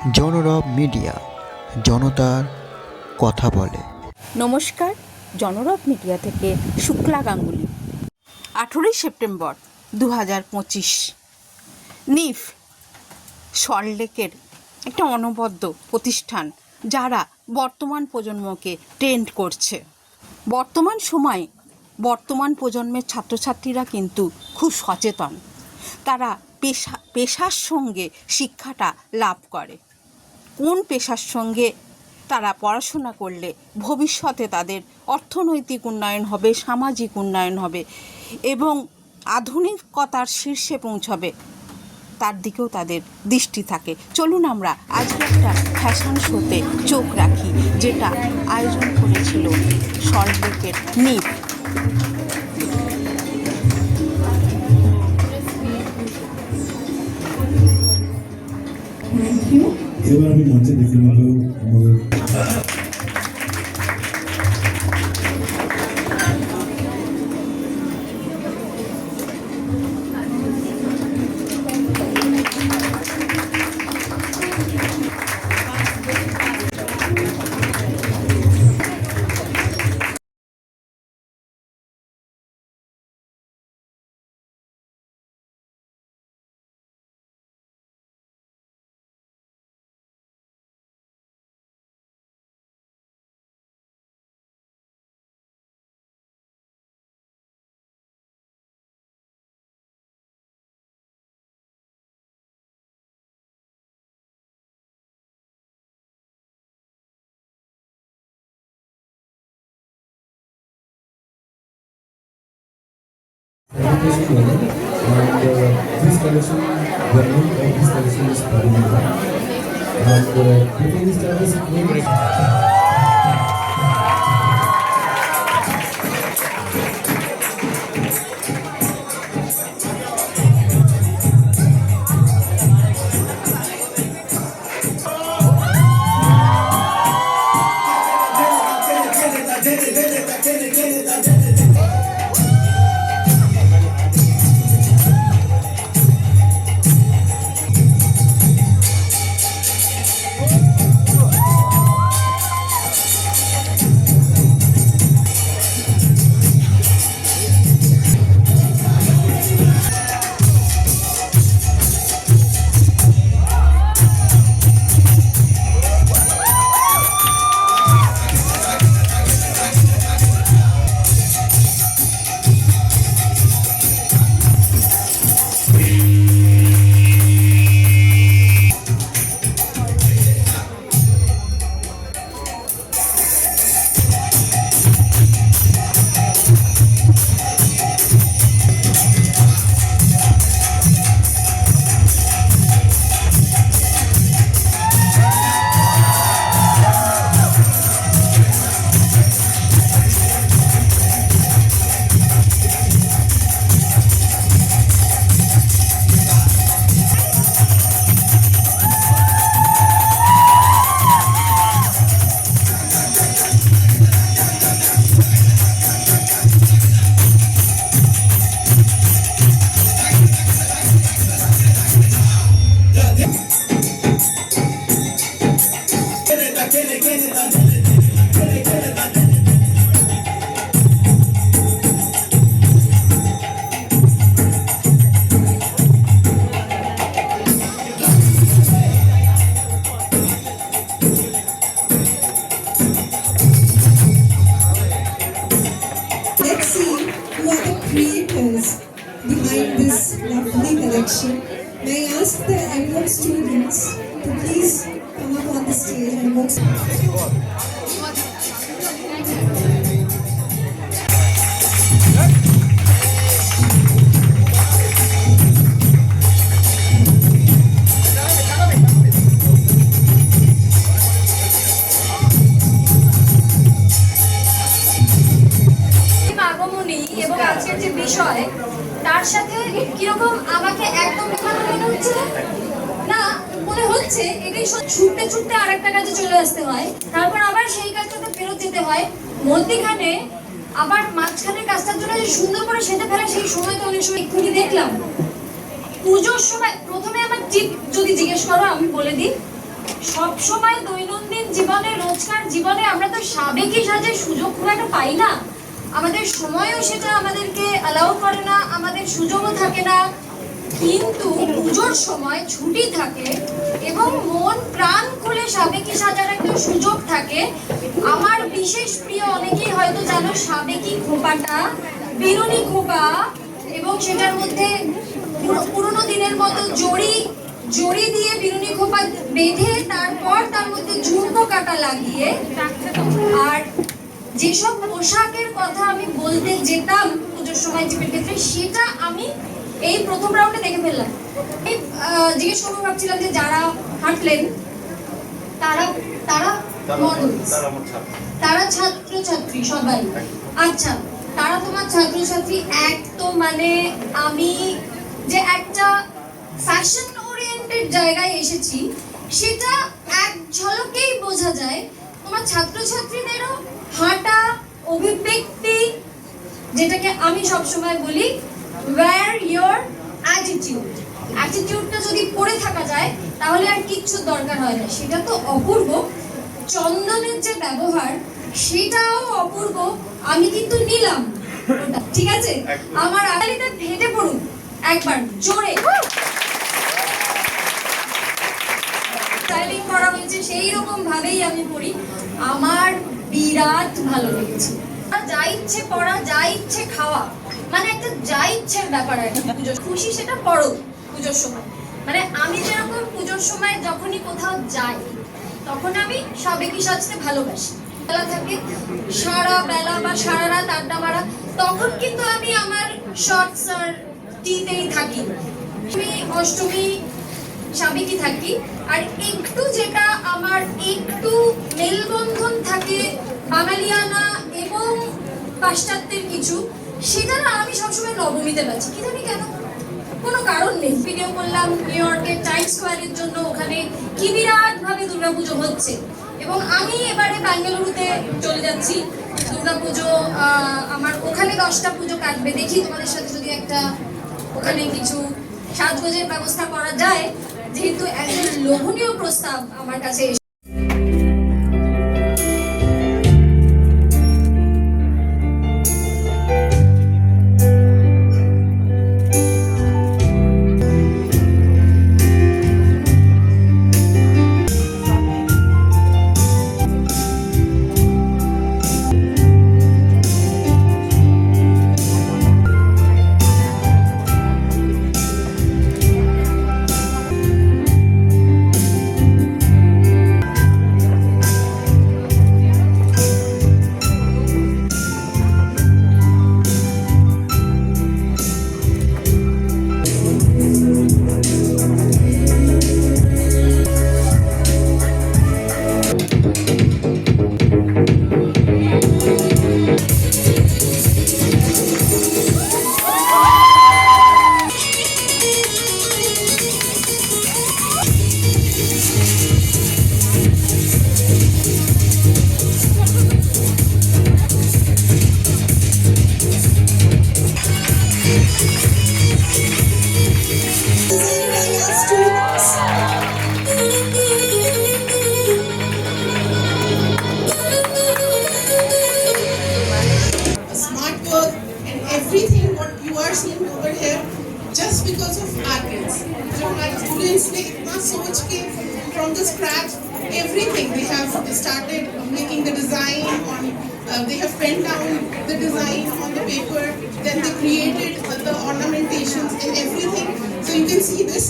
জনরব media, জনতার কথা বলে। নমস্কার, জনরব মিডিয়া থেকে শুক্লা গাঙ্গুলি। আঠেরোই সেপ্টেম্বর দু হাজার পঁচিশ। নিফ, সল্টলেকের একটা অনবদ্য প্রতিষ্ঠান যারা বর্তমান প্রজন্মকে ট্রেন্ড করছে। বর্তমান সময়ে বর্তমান প্রজন্মের ছাত্রছাত্রীরা কিন্তু খুব সচেতন। তারা পেশা, পেশার সঙ্গে শিক্ষাটা লাভ করে। কোন পেশার সঙ্গে তারা পড়াশোনা করলে ভবিষ্যতে তাদের অর্থনৈতিক উন্নয়ন হবে, সামাজিক উন্নয়ন হবে এবং আধুনিকতার শীর্ষে পৌঁছবে, তার দিকেও তাদের দৃষ্টি থাকে। চলুন আমরা আজকে একটা ফ্যাশন শোতে চোখ রাখি, যেটা আয়োজন করেছিল সল্টলেকের নিপ এবার আমি মঞ্চে দেখে নেব আমাদের level and uh, this collection, the name of this collection is Parinita. And uh, before we start this, students to please come up on the stage and work. কাজে চলে আসতে হয়। তারপর আবার সেই কাজটাতে ফেরত যেতে হয়। মধ্যিখানে আবার মাঝখানের কাজটার জন্য যে সুন্দর করে সেটা ফেলা সেই সময় তো অনেক সময় এক্ষুনি দেখলাম। পুজোর সময় প্রথমে আমার টিপ যদি জিজ্ঞেস করো, আমি বলে দিই। সব সময় দৈনন্দিন জীবনে, রোজকার জীবনে আমরা তো সাবেকি সাজে সুযোগ খুব একটা পাই না। আমাদের সময়ও সেটা আমাদেরকে অ্যালাউ করে না, আমাদের সুযোগও থাকে না। কিন্তু পুজোর সময় ছুটি থাকে এবং মন প্রাণ খুলে সাবেকি সাজার একটা সুযোগ থাকে। আমার বিশেষ প্রিয় অনেকেই হয়তো জানো সাবেকি খোপাটা বিরুনি খোপা এবং সেটার মধ্যে পুরো- পুরোনো দিনের মতো জড়ি জড়ি দিয়ে বিরুনি খোপা বেঁধে তারপর তার মধ্যে ঝুমকো কাটা লাগিয়ে আর যেসব পোশাকের কথা আমি বলতে যেতাম পুজোর সময় টিপের ক্ষেত্রে, সেটা আমি এই প্রথম রাউন্ডে দেখে ফেললাম। এই জিজ্ঞেস করব ভাবছিলাম যে যারা হাঁটলেন তারা তারা তারা ছাত্র ছাত্রী সবাই। আচ্ছা তারা তোমার ছাত্র ছাত্রী এক তো মানে আমি যে একটা ফ্যাশন ওরিয়েন্টেড জায়গায় এসেছি সেটা এক ঝলকেই বোঝা যায় তোমার ছাত্রছাত্রীদেরও হাঁটা অভিব্যক্তি যেটাকে আমি সবসময় বলি ওয়্যার অ্যাটিটিউড অ্যাটিটিউডটা যদি পড়ে থাকা যায় তাহলে আর কিচ্ছু দরকার হয় না। সেটা তো অপূর্ব। চন্দনের যে ব্যবহার সেটাও অপূর্ব। আমি কিন্তু নিলাম। ঠিক আছে? আমার আড়ালিতে ফেটে পড়ুন। একবার জোরে। স্টাইলিং করা হয়েছে সেই রকম ভাবেই আমি পড়ি। আমার বিরাট ভালো লেগেছে। যা ইচ্ছে পড়া যা ইচ্ছে খাওয়া। মানে একটা যা ইচ্ছের ব্যাপার আর কি, পুজোর খুশি সেটা পড়ো পুজোর সময়। মানে আমি যেরকম পুজোর সময় যখনই কোথাও যাই, তখন আমি সাবেকি সাজতে ভালোবাসি। বেলা থাকে, সারা বেলা বা সারা রাত আড্ডা মারা, তখন কিন্তু আমি আমার শর্টস আর টিতেই থাকি। আমি অষ্টমী সাবেকি থাকি, আর একটু যেটা আমার একটু মেলবন্ধন থাকে, বাঙালিয়ানা এবং পাশ্চাত্যের কিছু সেটা না আমি সবসময় নবমীতে পাচ্ছি কি জানি কেন? কোনো কারণ নেই। ভিডিও করলাম নিউ ইয়র্কের টাইম স্কোয়ারের জন্য ওখানে কি বিরাট ভাবে দুর্গাপুজো হচ্ছে। এবং আমি এবারে বেঙ্গালুরুতে চলে যাচ্ছি। দুর্গাপুজো আমার ওখানে দশটা পুজো কাটবে। দেখি তোমাদের সাথে যদি একটা ওখানে কিছু সাজগোজের ব্যবস্থা করা যায়। যেহেতু একজন লোভনীয় প্রস্তাব আমার কাছে because of artists. जो हमारे students ने इतना सोच के from the scratch everything they have started making the design on uh, they have penned down the design on the paper then they created uh, the ornamentations and everything so you can see this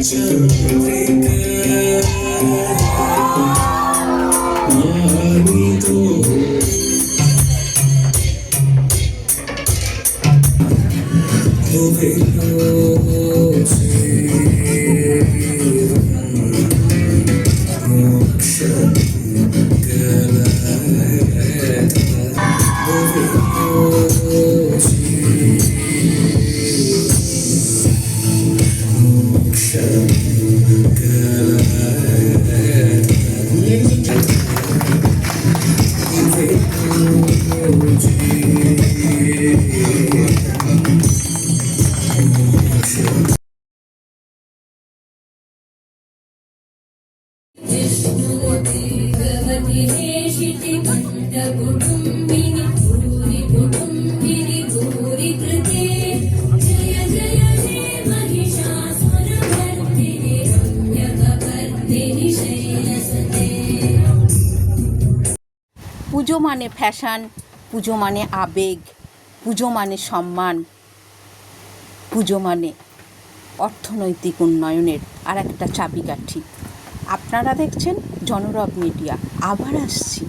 It's a good feeling. পুজো মানে fashion, পুজো মানে আবেগ, পুজো মানে সম্মান, পুজো মানে অর্থনৈতিক উন্নয়নের আর একটা চাবিকাঠি। আপনারা দেখছেন জনরব মিডিয়া, আবার আসছি।